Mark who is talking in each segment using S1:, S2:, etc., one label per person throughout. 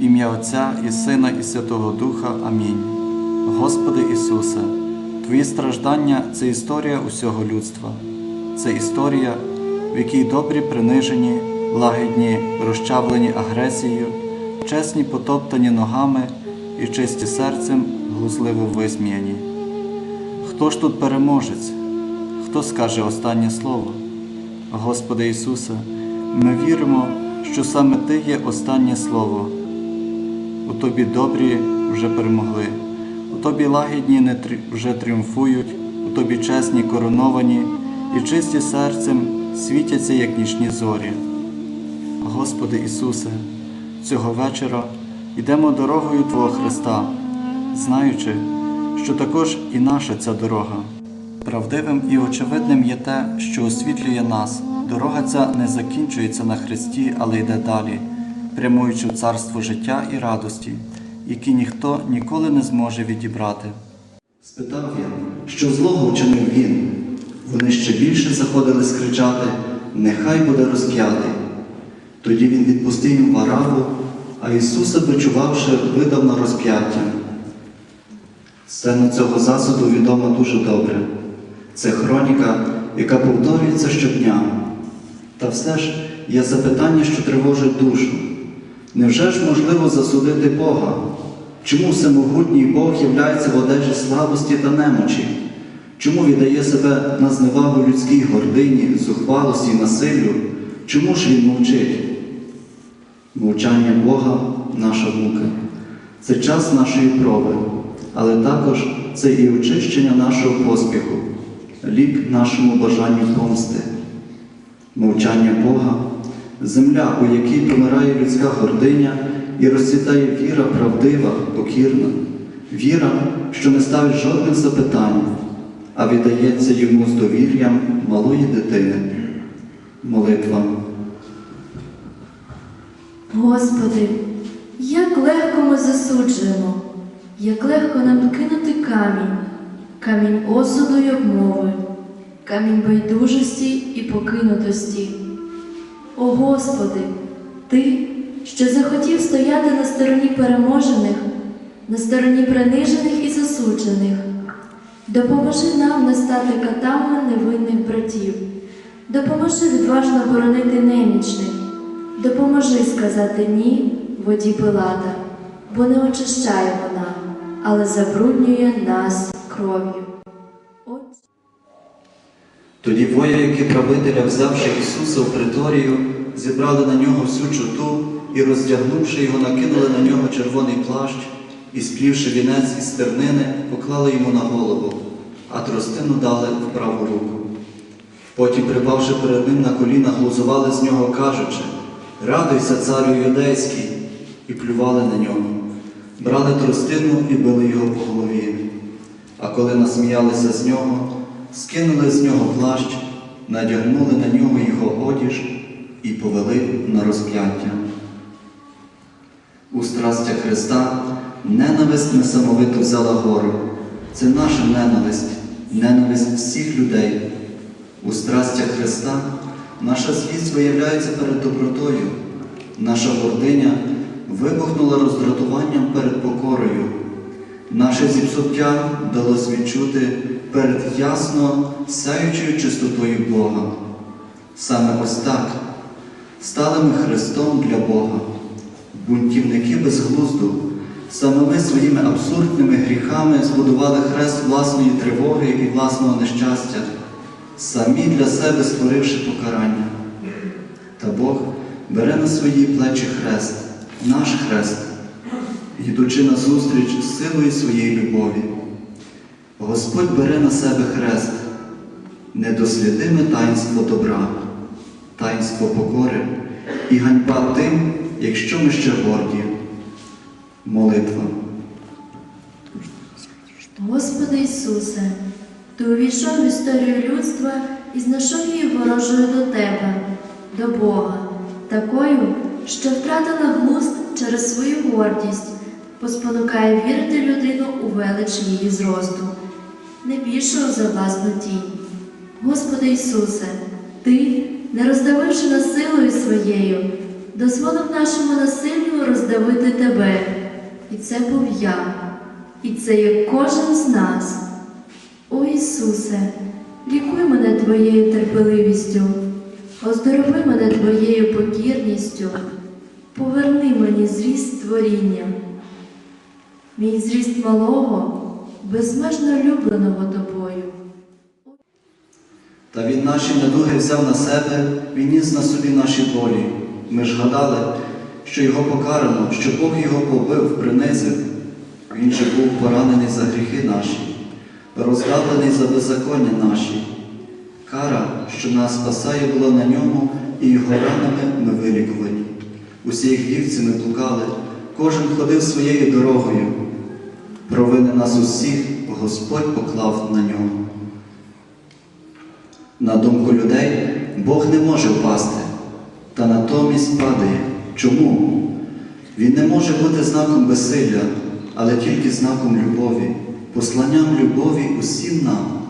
S1: Ім'я Отця і Сина, і Святого Духа. Амінь. Господи Ісусе, Твої страждання це історія усього людства. Це історія, в якій добрі принижені, лагідні, розчавлені агресією, чесні потоптані ногами і чисті серцем глузливо висміяні. Хто ж тут переможець? Хто скаже останнє слово? Господи Ісусе, ми віримо, що саме Ти є останнє слово. У Тобі добрі вже перемогли, у Тобі лагідні не трі- вже тріумфують, у Тобі чесні короновані і чисті серцем світяться, як нічні зорі. Господи Ісусе, цього вечора йдемо дорогою Твого Христа, знаючи, що також і наша ця дорога. Правдивим і очевидним є те, що освітлює нас. Дорога ця не закінчується на Христі, але йде далі, прямуючи в царство життя і радості, які ніхто ніколи не зможе відібрати. Спитав я, що злого вчинив він. Вони ще більше заходили скричати, нехай буде розп'ятий. Тоді він відпустив їм вараву, а Ісуса, дочувавши, видав на розп'яття. Сцена цього засуду відома дуже добре. Це хроніка, яка повторюється щодня. Та все ж є запитання, що тривожить душу. Невже ж можливо засудити Бога? Чому всемогутній Бог являється в одежі слабості та немочі? Чому віддає себе на зневагу людській гордині, зухвалості і насиллю? Чому ж він мовчить? Мовчання Бога наша мука. Це час нашої проби, але також це і очищення нашого поспіху, лік нашому бажанню помсти. Мовчання Бога, земля, у якій помирає людська гординя і розцвітає віра правдива, покірна, віра, що не ставить жодних запитань, а віддається йому з довір'ям малої дитини. Молитва.
S2: Господи, як легко ми засуджуємо, як легко нам кинути камінь, камінь осуду й обмови, камінь байдужості і покинутості. О Господи, Ти, що захотів стояти на стороні переможених, на стороні принижених і засуджених, допоможи нам не стати катами невинних братів, допоможи відважно боронити немічних. Допоможи сказати ні воді Пилата, бо не очищає вона, але забруднює нас кров'ю.
S1: Тоді вояки правителя, взявши Ісуса в приторію, зібрали на нього всю чуту і, роздягнувши його, накинули на нього червоний плащ і, сплівши вінець із тернини, поклали йому на голову, а тростину дали в праву руку. Потім, припавши перед ним на коліна, глузували з нього, кажучи, Радуйся, царю юдейський, і плювали на нього. Брали тростину і били його по голові. А коли насміялися з нього, скинули з нього плащ, надягнули на нього його одіж і повели на розп'яття. У страстях Христа ненависть несамовито взяла гору. Це наша ненависть, ненависть всіх людей. У страстях Христа наша злість виявляється перед добротою, наша гординя вибухнула роздратуванням перед покорою. Наше зіпсуття далось відчути перед ясно сяючою чистотою Бога. Саме ось так стали ми Христом для Бога, бунтівники безглузду, саме ми своїми абсурдними гріхами збудували хрест власної тривоги і власного нещастя, самі для себе створивши покарання. Та Бог бере на свої плечі хрест, наш хрест, йдучи назустріч з силою своєї любові. Господь бере на себе хрест, недослідиме таїнство добра, таїнство покори і ганьба тим, якщо ми ще горді. Молитва.
S2: Господи Ісусе, Ти увійшов в історію людства і знайшов її ворожою до Тебе, до Бога, такою, що втратила глузд через свою гордість, поспонукає вірити людину у велич її зросту, не більшого за власну тінь. Господи Ісусе, Ти, не роздавивши насилою своєю, дозволив нашому насиллю роздавити тебе. І це був я, і це є кожен з нас. О Ісусе, лікуй мене Твоєю терпеливістю, оздорови мене Твоєю покірністю, поверни мені зріст творіння. Мій зріст малого, безмежно любленого тобою.
S1: Та він наші недуги взяв на себе, він ніс на собі наші болі. Ми ж гадали, що його покарано, що Бог його побив, принизив. Він же був поранений за гріхи наші, роздавлений за беззаконня наші. Кара, що нас спасає, була на ньому, і його ранами ми вилікувані. Усі їх вівці ми блукали, кожен ходив своєю дорогою. Провини нас усіх Господь поклав на нього. На думку людей, Бог не може впасти, та натомість падає. Чому? Він не може бути знаком безсилля, але тільки знаком любові, посланням любові усім нам.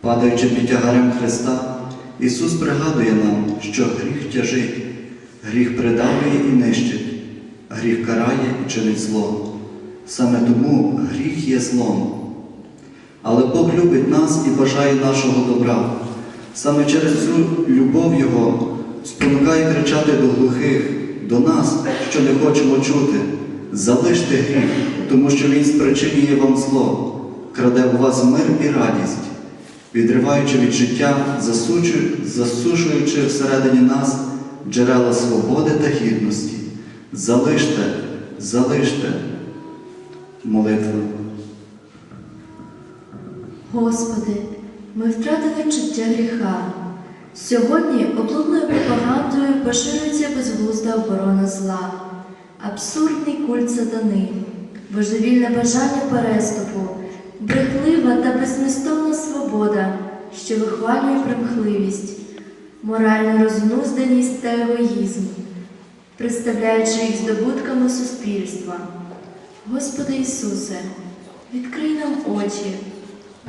S1: Падаючи під тягарем Христа, Ісус пригадує нам, що гріх тяжить, гріх придавлює і нищить, гріх карає і чинить зло. Саме тому гріх є злом. Але Бог любить нас і бажає нашого добра. Саме через цю любов Його спонукає кричати до глухих, до нас, що не хочемо чути. Залиште гріх, тому що Він спричинює вам зло, краде у вас мир і радість, відриваючи від життя, засушуючи всередині нас джерела свободи та гідності. Залиште, залиште молитва.
S2: Господи, ми втратили чуття гріха. Сьогодні облудною пропагандою поширюється безглузда оборона зла, абсурдний культ сатани, божевільне бажання переступу, брехлива та безмістовна свобода, що вихвалює примхливість, моральну рознузданість та егоїзм, представляючи їх здобутками суспільства. Господи Ісусе, відкрий нам очі,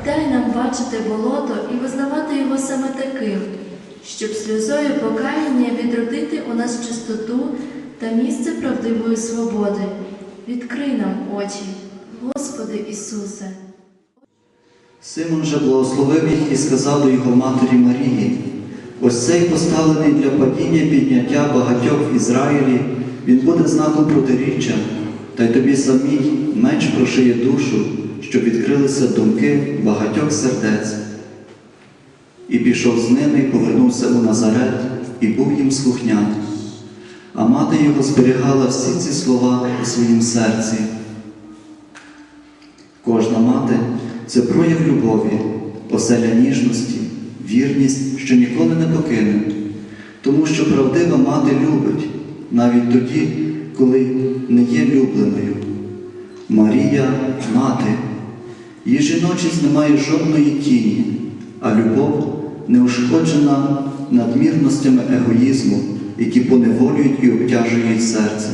S2: дай нам бачити болото і визнавати його саме таким, щоб сльозою покаяння відродити у нас чистоту та місце правдивої свободи. Відкрий нам очі, Господи Ісусе.
S1: Симон же благословив їх і сказав до його матері Марії, ось цей поставлений для падіння підняття багатьох в Ізраїлі, він буде знаком протиріччя, та й тобі самій меч прошиє душу, щоб відкрилися думки багатьох сердець. І пішов з ними, і повернувся у Назарет, і був їм слухняний. А мати його зберігала всі ці слова у своїм серці. Кожна мати це прояв любові, оселя ніжності, вірність, що ніколи не покине, тому що правдива мати любить навіть тоді, коли не є любленою. Марія мати, її жіночість не має жодної тіні, а любов не ушкоджена надмірностями егоїзму, які поневолюють і обтяжують серце.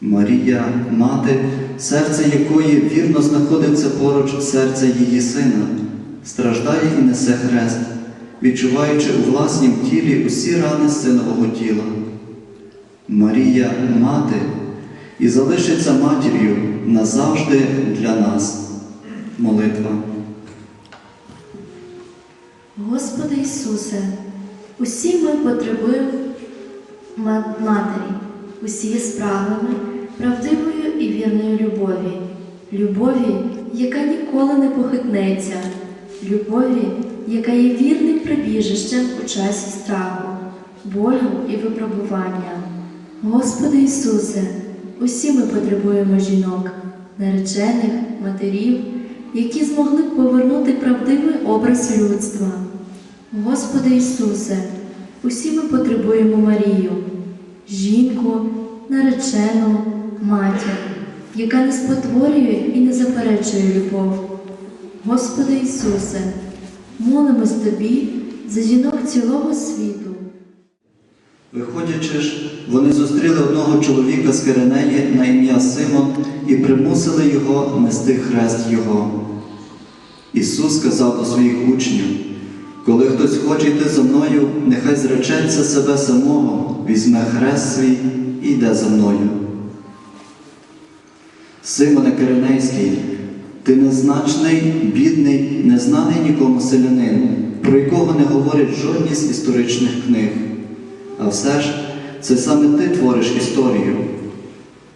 S1: Марія, мати, серце якої вірно знаходиться поруч серця її сина, страждає і несе хрест, відчуваючи у власнім тілі усі рани синового тіла. Марія, мати, і залишиться матір'ю назавжди для нас. Молитва.
S2: Господи Ісусе, усі ми потребуємо матері, усі є справами правдивою і вірною любові, любові, яка ніколи не похитнеться, любові, яка є вірним прибіжищем у часі страху, болю і випробування. Господи Ісусе, усі ми потребуємо жінок, наречених, матерів, які змогли б повернути правдивий образ людства. Господи Ісусе, усі ми потребуємо Марію, жінку, наречену, матір, яка не спотворює і не заперечує любов. Господи Ісусе, молимось Тобі за жінок цілого світу.
S1: Виходячи ж, вони зустріли одного чоловіка з Киренеї на ім'я Симон і примусили його нести хрест його. Ісус сказав до своїх учнів, коли хтось хоче йти за мною, нехай зречеться себе самого, візьме хрест свій і йде за мною. Симоне Киринейський, ти незначний, бідний, незнаний нікому селянин, про якого не говорять жодні з історичних книг. А все ж це саме ти твориш історію.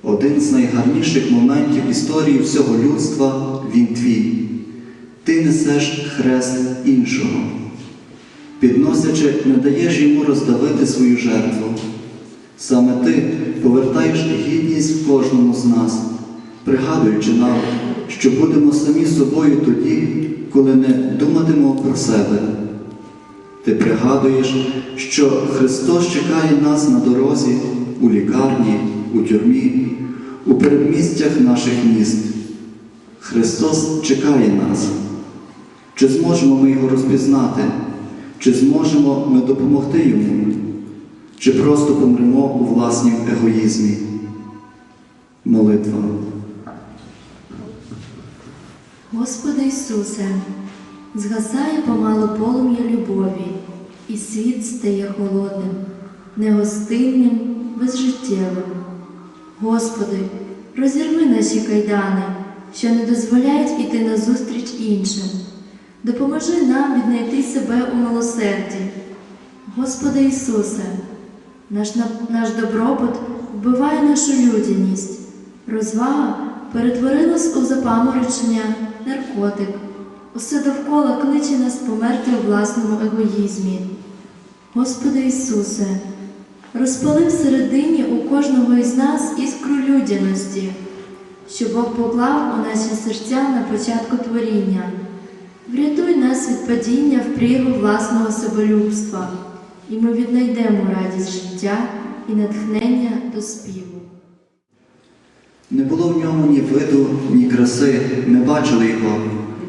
S1: Один з найгарніших моментів історії всього людства він твій. Ти несеш хрест іншого. Підносячи, не даєш йому роздавити свою жертву. Саме ти повертаєш гідність в кожному з нас, пригадуючи нам, що будемо самі собою тоді, коли не думатимемо про себе. Ти пригадуєш, що Христос чекає нас на дорозі, у лікарні, у тюрмі, у передмістях наших міст. Христос чекає нас. Чи зможемо ми його розпізнати? Чи зможемо ми допомогти йому? Чи просто помремо у власнім егоїзмі? Молитва.
S2: Господи Ісусе, згасає помало полум'я любові, і світ стає холодним, негостинним, безжиттєвим. Господи, розірви наші кайдани, що не дозволяють іти назустріч іншим. Допоможи нам віднайти себе у милосерді. Господи Ісусе, наш, наш добробут вбиває нашу людяність. Розвага перетворилась у запаморочення, наркотик. Усе довкола кличе нас померти у власному егоїзмі. Господи Ісусе, розпали всередині у кожного із нас іскру людяності, що Бог поклав у наші серця на початку творіння. Врятуй нас від падіння в прірву власного себелюбства, і ми віднайдемо радість життя і натхнення до співу.
S1: Не було в ньому ні виду, ні краси, не бачили його,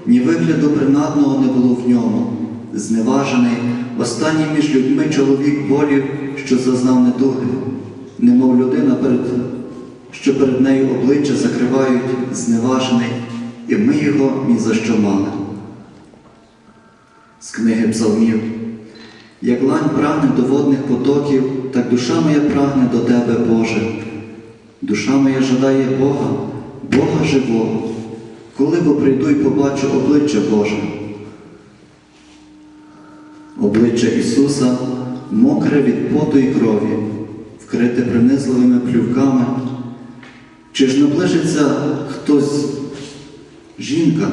S1: ні вигляду принадного не було в ньому. Зневажений, останній між людьми чоловік болів, що зазнав недуги, немов людина, перед, що перед нею обличчя закривають, зневажений, і ми його ні за що мали. З книги Псалмів. Як лань прагне до водних потоків, так душа моя прагне до Тебе, Боже. Душа моя жадає Бога, Бога живого, коли бо прийду і побачу обличчя Боже. Обличчя Ісуса мокре від поту і крові, вкрите принизливими плювками. Чи ж наближиться хтось жінка?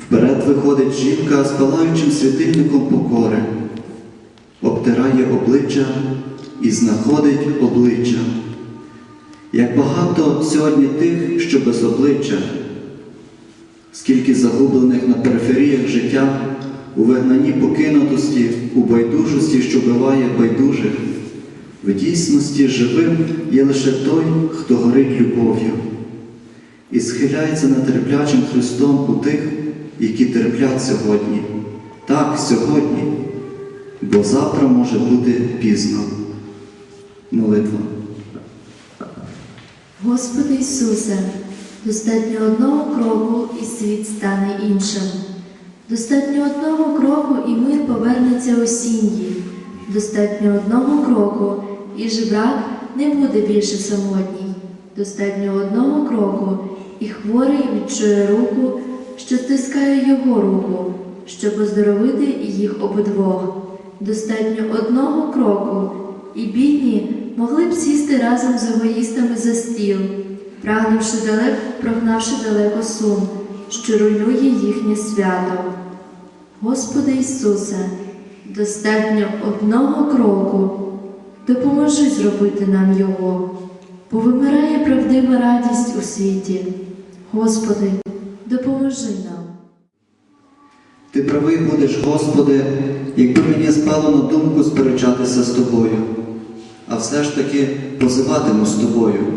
S1: Вперед виходить жінка з палаючим світильником покори, обтирає обличчя і знаходить обличчя. Як багато сьогодні тих, що без обличчя, скільки загублених на периферіях життя, у вигнанні покинутості, у байдужості, що биває байдужих, в дійсності живим є лише той, хто горить любов'ю, і схиляється над терплячим Христом у тих, які терплять сьогодні. Так, сьогодні, бо завтра може бути пізно. Молитва.
S2: Господи Ісусе, достатньо одного кроку і світ стане іншим. Достатньо одного кроку і мир повернеться у сім'ї. Достатньо одного кроку і жебрак не буде більше самотній. Достатньо одного кроку і хворий відчує руку, що стискає його руку, щоб оздоровити їх обидвох. Достатньо одного кроку, і бідні могли б сісти разом з егоїстами за стіл, прагнувши далеко, прогнавши далеко сум, що руйнує їхнє свято. Господи Ісусе, достатньо одного кроку, допоможи зробити нам його, бо вимирає правдива радість у світі. Господи, допоможи нам.
S1: Ти правий будеш, Господи, якби мені спало на думку сперечатися з тобою, а все ж таки позиватиму з тобою.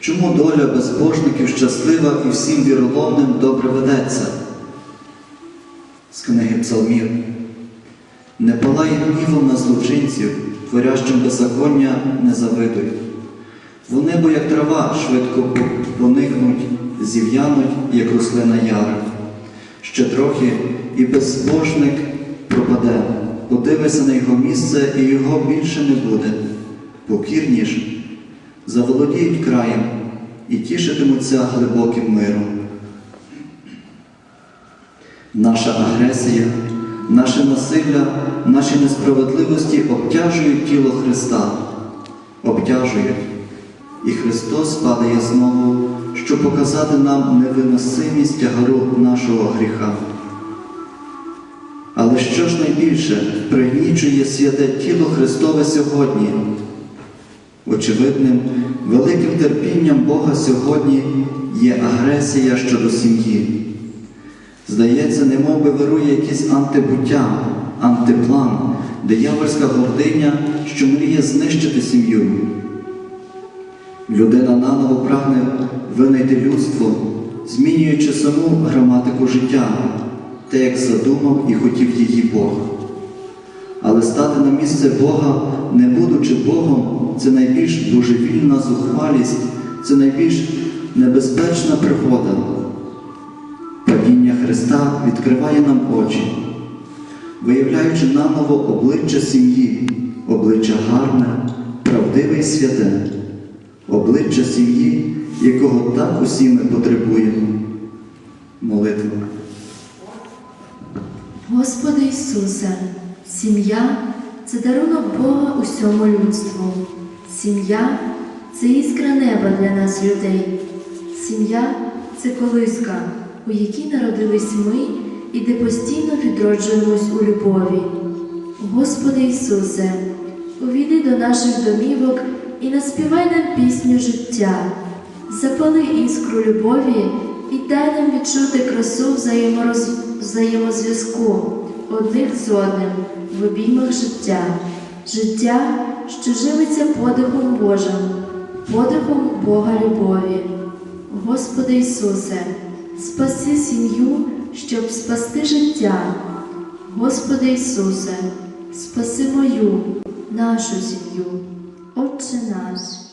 S1: Чому доля безбожників щаслива і всім віроломним добре ведеться? З книги Псалмів. Не палай гнівом на злочинців, творящим беззаконня не завидуй. Вони, бо як трава, швидко поникнуть, зів'януть, як рослина яра. Ще трохи і безбожник пропаде, подивися на його місце, і його більше не буде. Покірніш, заволодіють краєм і тішитимуться глибоким миром. Наша агресія, наше насилля, наші несправедливості обтяжують тіло Христа, обтяжують. І Христос падає знову, щоб показати нам невиносимість тягару нашого гріха. Але що ж найбільше пригнічує святе тіло Христове сьогодні? Очевидним, великим терпінням Бога сьогодні є агресія щодо сім'ї. Здається, немов би вирує якесь антибуття, антиплан, диявольська гординя, що мріє знищити сім'ю. Людина наново прагне винайти людство, змінюючи саму граматику життя, те, як задумав і хотів її Бог. Але стати на місце Бога, не будучи Богом, це найбільш божевільна зухвалість, це найбільш небезпечна пригода. Падіння Христа відкриває нам очі, виявляючи наново обличчя сім'ї, обличчя гарне, правдиве і святе, обличчя сім'ї, якого так усі ми потребуємо. Молитва.
S2: Господи Ісусе, сім'я це дарунок Бога усьому людству. Сім'я це іскра неба для нас, людей. Сім'я це колиска, у якій народились ми і де постійно відроджуємось у любові. Господи Ісусе, увійди до наших домівок і наспівай нам пісню життя. Запали іскру любові і дай нам відчути красу взаємороз... взаємозв'язку одних з одним в обіймах життя, життя, що живиться подихом Божим, подихом Бога любові. Господи Ісусе, спаси сім'ю, щоб спасти життя. Господи Ісусе, спаси мою, нашу сім'ю, Отче наш.